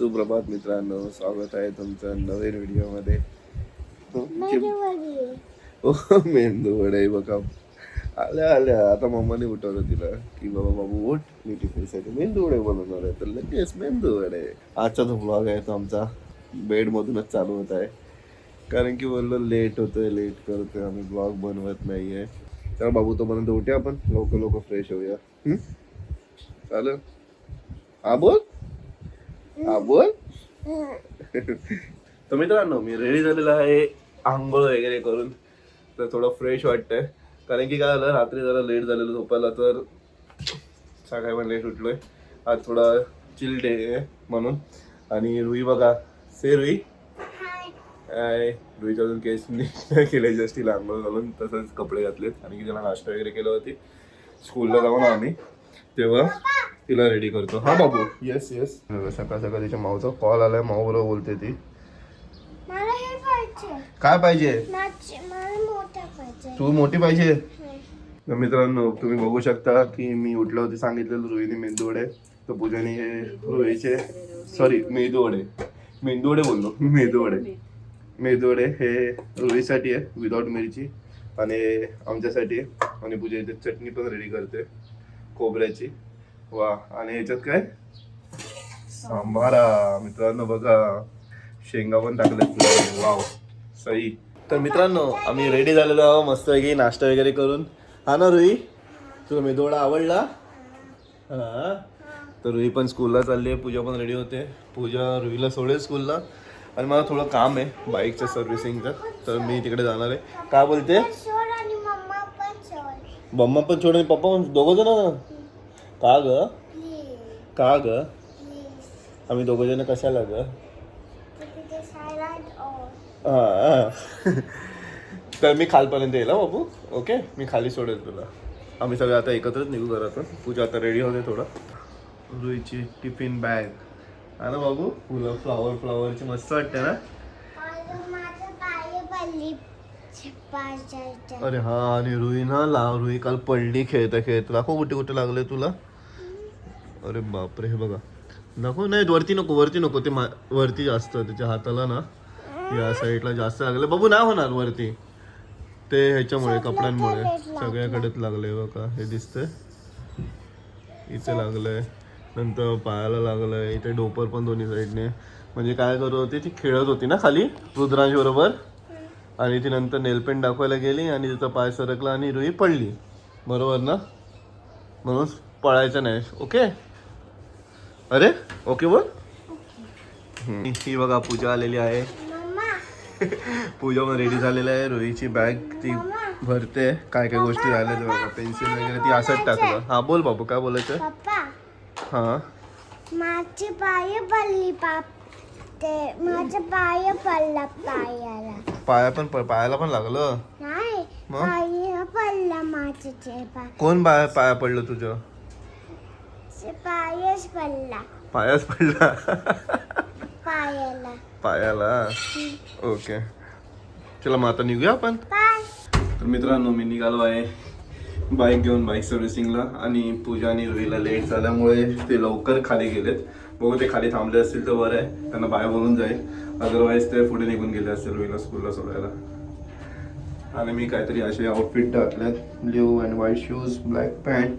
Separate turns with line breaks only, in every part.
सुप्रभात मित्रांनो स्वागत आहे तुमचं नवीन व्हिडिओमध्ये. ओ मेंदू वडे बघा. आल्या आल्या. आता मम्माने उठवलं तिला की बाबा बाबू उठ. मी टिफिनसाठी मेंदू वडे बनवणार आहे. तर लगेच मेंदू वडे आजचा जो ब्लॉग आहे तो आमचा बेडमधूनच चालू होत आहे. कारण की बोललो लेट होतोय लेट करतोय. आम्ही ब्लॉग बनवत नाहीये. तर बाबू तोपर्यंत उठे आपण. लवकर लवकर फ्रेश होऊया? चालेल? हा बोल. हा बोल. तर मित्रांनो मी रेडी झालेला आहे आंघोळ वगैरे करून. तर थोडं फ्रेश वाटतंय. कारण की काय झालं रात्री जरा लेट झालेलं झोपायला तर सकाळी पण लेट उठलोय. आज थोडा चिल डे आहे म्हणून. आणि रुई बघा. से रुई? काय रुईच्या अजून केस केले जस्ट तिला आंघोळ घालून तसंच कपडे घातलेत. आणि की तिला नाश्ता वगैरे केलं होती. स्कूलला जाऊन आम्ही. तेव्हा तिला रेडी करतो. हा बाबू. येस येस सकाळ सकाळ तिच्या माऊचा कॉल आलाय माऊ बरोबर बोलते ती.
मला हे पाहिजे.
काय पाहिजे?
माझे मला मोठा पाहिजे.
तू मोठी पाहिजे? तर मित्रांनो तुम्ही बघू शकता की मी उठलो होते सांगितलेलं रुईने मेंदू वडे तर पूजाने हे रुईचे सॉरी मेंदू वडे मेंदू वडे बोललो. मेंदू वडे मेंदू वडे हे रुईसाठी आहे विदाऊट मिरची. आणि आमच्यासाठी आहे. आणि पूजा इथे चटणी पण रेडी करते. खोबऱ्याची. वा आणि ह्याच्यात काय? सांबारा मित्रांनो बघा. शेंगा पण टाकले वाव सही तर मित्रांनो आम्ही रेडी झालेलो आहोत. मस्त पैकी नाश्ता वगैरे करून. हा ना रुई? तुला मेदोडा आवडला? हा. तर रुई पण स्कूलला चालली आहे. पूजा पण रेडी होते. पूजा रुईला सोडेल स्कूलला आणि मला थोडं काम आहे बाईकचं सर्व्हिसिंगचं तर मी तिकडे जाणार आहे. काय बोलते?
मम्मा पण सोड.
आणि पप्पा पण दोघं जण ना का ग? का ग? आम्ही दोघं जण कशाला ग?
ऑन
हा तर मी खालपर्यंत येईल बाबू. ओके मी खाली सोडेल तुला. आम्ही सगळे आता एकत्रच निघू घरातून. पूजा आता रेडी होते थोडं. रुईची टिफिन बॅग हा ना बाबू? फुलं फ्लावर फ्लावरची मस्त वाटते ना? अरे हा आणि रुई ना ला रुई काल पडली खेळता खेळता दाखव कुठे कुठे लागले तुला. अरे बापरे हे बघा. दाखव नाही वरती नको वरती नको. ते मा- वरती जास्त त्याच्या हाताला ना या साईडला जास्त लागले. बाबू नाही होणार वरती. ते ह्याच्यामुळे कपड्यांमुळे. सगळ्याकडेच लागले बघा. हे दिसतंय. इथे लागलंय. नंतर पायाला लागलंय. इथे डोपर पण दोन्ही साईडने. म्हणजे काय करत होती ती खेळत होती ना खाली रुद्रांश बरोबर? आणि ती नंतर नेलपेंट दाखवायला गेली आणि तिचा पाय सरकला आणि रुई पडली. बरोबर ना? म्हणून पळायचं नाही. ओके? अरे ओके बोल. ही बघा पूजा आलेली आहे. पूजा पण रेडी झालेली आहे. रोहीची बॅग ती भरते. काय काय गोष्टी ते बघा. पेन्सिल वगैरे ती असंच टाकलं हा बोल बाबू काय बोलायचं हा.
माझे पाय पाप ते माझा पाय पडला पायाला.
पाया पण पायाला पण लागलं?
नाही
मग?
पाय पडला माझे पाय
कोण पाया पाया पडलं तुझं?
ते पायच पडला.
पडला.
पायाला.
पायाला. ओके. चला मग आता निघूया आपण. तर मित्रांनो मी निघालो आहे बाईक घेऊन बाईक सर्व्हिसिंगला आणि पूजा आणि रुईला लेट झाल्यामुळे ते लवकर खाली गेलेत. बघू ते खाली थांबले असतील तर बरं आहे. त्यांना बाय बोलून जाईल. अदरवाईज ते पुढे निघून गेले असतील रुईला स्कूलला सोडायला. आणि मी काहीतरी असे outfit टाकल्यात. Blue and white shoes black pant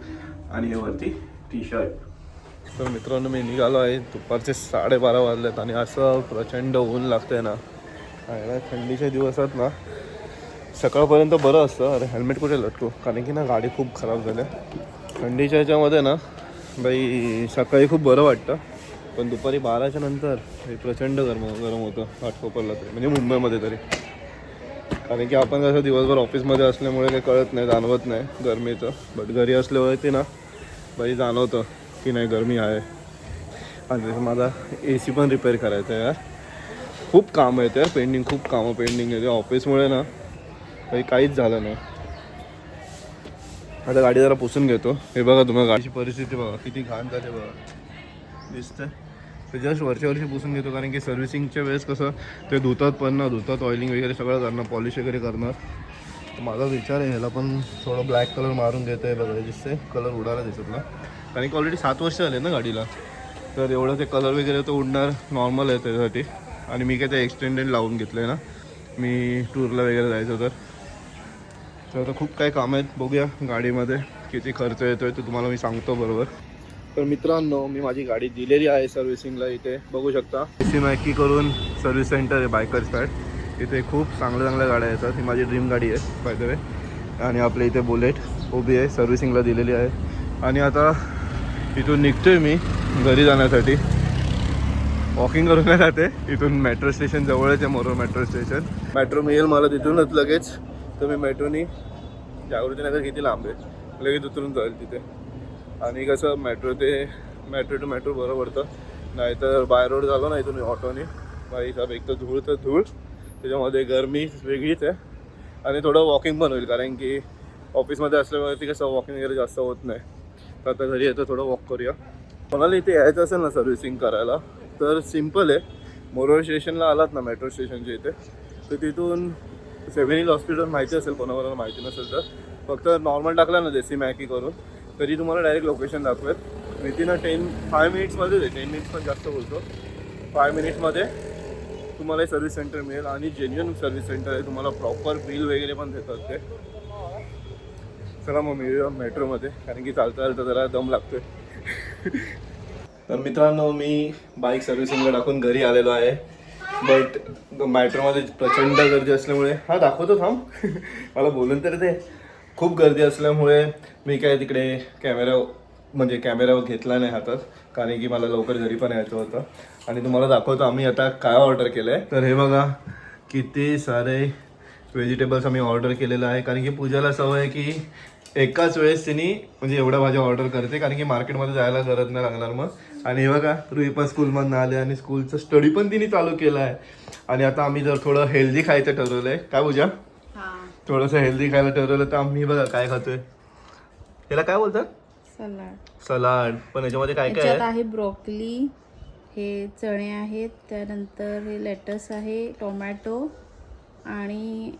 आणि हे वरती टी शर्ट तर मित्रांनो मी निघालो आहे. दुपारचे साडेबारा वाजलेत आणि असं प्रचंड ऊन लागतंय ना. आहे थंडीच्या दिवसात ना सकाळपर्यंत बरं असतं. अरे हेल्मेट कुठे लटकू? कारण की ना गाडी खूप खराब झाल्या. थंडीच्या ह्याच्यामध्ये ना बाई सकाळी खूप बरं वाटतं. पण दुपारी बाराच्या नंतर हे प्रचंड गरम गरम होतं. घाटकोपरला तरी. म्हणजे मुंबईमध्ये तरी. कारण की आपण कसं दिवसभर ऑफिसमध्ये असल्यामुळे काही कळत नाही जाणवत नाही गरमीचं. बट घरी असल्यावरती ना बाई जाणवतं हो की नाही गरमी आहे आणि माझा ए सी पण रिपेअर करायचा आहे यार। खूप काम आहेत यार पेंडिंग खूप कामं पेंडिंग आहे ऑफिसमुळे ना काही काहीच झालं नाही. आता गाडी जरा पुसून घेतो. हे बघा तुम्हाला गाडीची परिस्थिती बघा किती घाण झाली बघा. दिसतंय. ते जस्ट वरच्या वर्षी पुसून घेतो कारण की सर्व्हिसिंगच्या वेळेस कसं ते धुतात पण ना धुतात ऑइलिंग वगैरे सगळं करणार पॉलिश वगैरे करणार माझा विचार आहे ह्याला पण थोडं ब्लॅक कलर मारून घेतं आहे बघा दिसते कलर उडाला दिसत ना कारण की ऑलरेडी सात वर्ष झाले ना गाडीला. तर एवढं ते कलर वगैरे तो उडणार नॉर्मल आहे त्याच्यासाठी. आणि मी काय ते एक्सटेंडेड लावून घेतलं आहे ना. मी टूरला वगैरे जायचं तर तर आता खूप काही काम आहेत बघूया गाडीमध्ये किती खर्च येतो आहे ते तुम्हाला मी सांगतो बरोबर. तर मित्रांनो मी माझी गाडी दिलेली आहे सर्व्हिसिंगला इथे. बघू शकता. सी मॅकी करून सर्व्हिस सेंटर आहे बायकर्स पॅड इथे खूप चांगल्या चांगल्या गाड्या येतात. ही माझी ड्रीम गाडी आहे बाय द वे आणि आपल्या इथे बुलेट उभी आहे सर्व्हिसिंगला दिलेली आहे. आणि आता इथून निघतोय मी घरी जाण्यासाठी. वॉकिंग करून नाही जाते. इथून मेट्रो स्टेशन जवळच आहे मोरो मेट्रो स्टेशन मेट्रो मिळेल मला तिथूनच लगेच. तर मी मेट्रोनी जागृतीनगर किती लांब आहे? लगेच उतरून जाईल तिथे. आणि कसं मेट्रो ते मेट्रो टू मेट्रो बरं पडतं नाहीतर बाय रोड झालो ना इथून ऑटोनी बाई साहेब एक तर धूळ तर धूळ. त्याच्यामध्ये गरमी वेगळीच आहे. आणि थोडं वॉकिंग पण होईल कारण की ऑफिसमध्ये असल्यावरती कसं वॉकिंग वगैरे जास्त होत नाही. तर आता घरी येतो थोडं वॉक करूया. कोणाला इथे यायचं असेल ना सर्व्हिसिंग करायला तर सिंपल आहे. मोरोळ स्टेशनला आलात ना मेट्रो स्टेशनच्या इथे तर तिथून सेव्हन हिल हॉस्पिटल माहिती असेल कोणाकोणाला माहिती नसेल तर. फक्त नॉर्मल टाकला ना देसी मॅकी करून तरी तुम्हाला डायरेक्ट लोकेशन दाखवेल. विथिन अ टेन फाय मिनिट्समध्येच आहे टेन मिनिट्स पण जास्त बोलतो. फाय मिनिट्समध्ये तुम्हाला सर्व्हिस सेंटर मिळेल आणि जेन्युन सर्व्हिस सेंटर आहे. तुम्हाला प्रॉपर बिल वगैरे पण देतात ते. चला मग मिळूया मेट्रोमध्ये कारण की चालता चालता जरा दम लागतोय. तर मित्रांनो मी बाईक सर्व्हिसिंगला टाकून घरी आलेलो आहे. बट मेट्रोमध्ये प्रचंड गर्दी असल्यामुळे हा दाखवतो थांब. मला बोलून तर ते खूप गर्दी असल्यामुळे मी काय तिकडे कॅमेरा म्हणजे कॅमेरा घेतला नाही हातात कारण की मला लवकर घरी पण यायचं होतं. आणि तुम्हाला दाखवतो आम्ही आता काय ऑर्डर केलं आहे तर हे बघा किती सारे व्हेजिटेबल्स आम्ही ऑर्डर केलेलं आहे. कारण की पूजाला सवय आहे की एकाच वेळेस तिने म्हणजे एवढ्या भाज्या ऑर्डर करते कारण की मार्केटमध्ये जायला गरज नाही लागणार मग. आणि हे बघा रुई पण स्कूलमधनं आले आणि स्कूलचं स्टडी पण तिने चालू केलं आहे. आणि आता आम्ही जर थोडं हेल्दी खायचं ठरवलं आहे काय पूजा? थोडंसं हेल्दी खायला ठरवलं तर आम्ही बघा काय खातोय. याला काय बोलतात?
सलाड.
सलाड. पण याच्यामध्ये काय काय आहे?
ब्रोकली हे चणे आहेत त्यानंतर हे लेटस आहे टोमॅटो आणि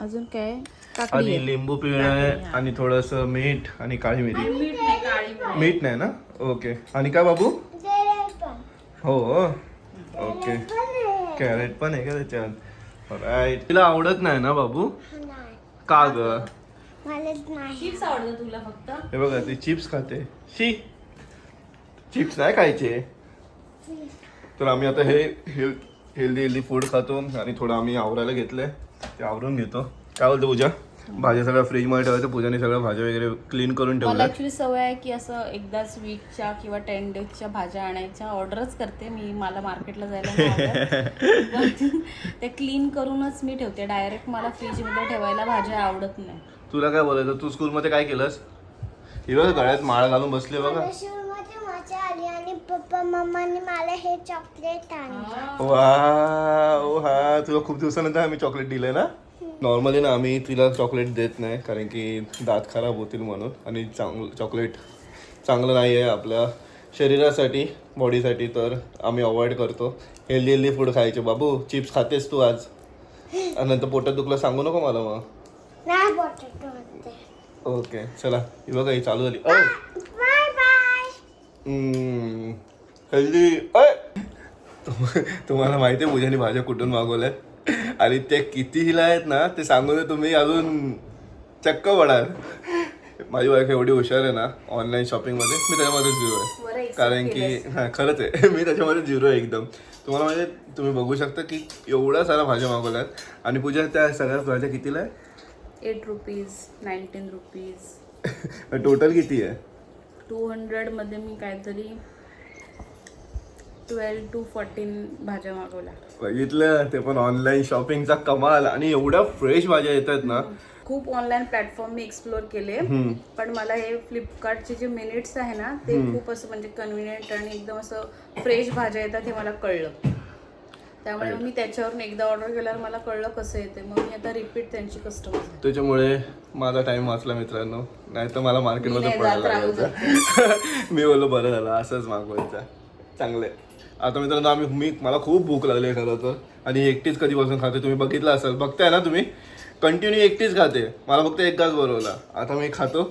अजून काय? काकडी
आणि
आहे.
लिंबू पिळणं आहे आणि थोडंसं मीठ आणि काळी मिरी.
मीठ नाही
ना? ओके आणि काय बाबू? हो ओके
आहे.
कॅरेट पण आहे का त्याच्यात? राईट तिला आवडत नाही ना बाबू?
नाही
का ग?
चिप्स आवडतं तुला फक्त?
हे बघा ती चिप्स खाते. शी. चिप्स नाही खायचे. तर आम्ही आता हे हेल्दी हेल्दी फूड खातो आणि थोडं आम्ही आवरायला घेतलंय. ते आवरून घेतो. काय बोलतो पूजा? भाज्या सगळ्या फ्रीजमध्ये ठेवायचं पूजाने सगळ्या भाज्या वगैरे क्लीन करून
मला
ठेवल्या
ऍक्च्युली सवय आहे की असं एकदाच वीकच्या किंवा टेन डेजच्या भाज्या आणायच्या. ऑर्डरच करते मी. मला मार्केटला जायला नाही आवडत. पण ते क्लीन करूनच मी ठेवते. डायरेक्ट मला फ्रीजमध्ये ठेवायला भाज्या आवडत नाही.
तुला काय बोलायचं? तू स्कूलमध्ये काय केलंस? ही बघा गळ्यात माळ घालून बसली बघा
मध्ये मजा आली आणि पप्पा मम्माने मला हे चॉकलेट आणलं.
वा हा तुला खूप दिवसानंतर आम्ही चॉकलेट दिलंय ना? नॉर्मली ना आम्ही तिला चॉकलेट देत नाही कारण की दात खराब होतील म्हणून. आणि चांगलं चॉकलेट चांगलं नाही आहे आपल्या शरीरासाठी बॉडीसाठी तर आम्ही अवॉइड करतो. हेल्दी हेल्दी फूड खायचे. बाबू चिप्स खातेस तू आज? आणि नंतर पोटात दुखलं सांगू नको मला मग.
नाही
ओके चला. ही बघा ही चालू झाली.
Bye
healthy. तुम्हाला माहिती आहे पूजाने भाज्या कुठून मागवल्यात आणि ते किती हिला आहेत ना ते सांगून तुम्ही अजून चक्क पडाल. माझी वाईफ एवढी हुशार आहे ना ऑनलाईन शॉपिंगमध्ये मी त्याच्यामध्ये झिरो आहे. कारण की हां खरंच आहे. मी त्याच्यामध्ये झिरो आहे एकदम. तुम्हाला आहे, तुम्ही बघू शकता की एवढ्या साऱ्या भाज्या मागवल्यात. आणि पूजा त्या सगळ्या भाज्या कितीला आहे
eight rupees nineteen rupees
total किती आहे?
टू हंड्रेडमध्ये मी काहीतरी ट्वेल्व टू फोर्टीन भाज्या मागवल्या.
बघितलं ते पण ऑनलाईन शॉपिंगचा कमाल आणि एवढ्या फ्रेश भाज्या येतात ना.
खूप ऑनलाईन प्लॅटफॉर्म मी एक्सप्लोर केले. पण मला हे फ्लिपकार्टचे जे मिनिट्स आहे ना ते खूप असं म्हणजे कन्व्हिनियंट आणि एकदम असं फ्रेश भाज्या येतात हे मला कळलं. त्यामुळे मी त्याच्यावरून एकदा ऑर्डर केल्यावर मला कळलं कसं येते मग मी आता रिपीट त्यांची कस्टमर
त्याच्यामुळे माझा टाइम वाचला मित्रांनो. नाही तर मला मार्केटमध्ये पडायला मी बोललो बरं झालं असंच मागवायचं. चांगलं आहे. आता मित्रांनो आम्ही मी मला खूप भूक लागली आहे खरं तर. आणि एकटीच कधीपासून खाते तुम्ही बघितलं असेल. बघताय ना तुम्ही? कंटिन्यू एकटीच खाते. मला फक्त एक बरवला आता मी खातो.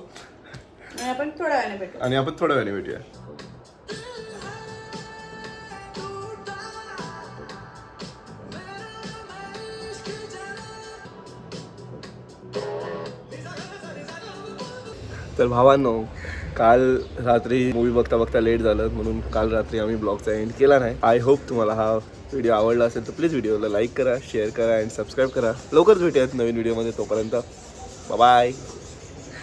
आणि आपण थोड्या वेळाने भेटू.
आणि आपण थोड्या वेळाने भेटूया. तर भावांनो काल रात्री मूवी बघता बघता लेट झालं म्हणून काल रात्री आम्ही ब्लॉगचा एंड केला नाही. आय होप तुम्हाला हा व्हिडिओ आवडला असेल तर प्लीज व्हिडिओला लाईक करा शेअर करा अँड सबस्क्राईब करा. लवकरच भेटूयात नवीन व्हिडिओमध्ये तोपर्यंत बाय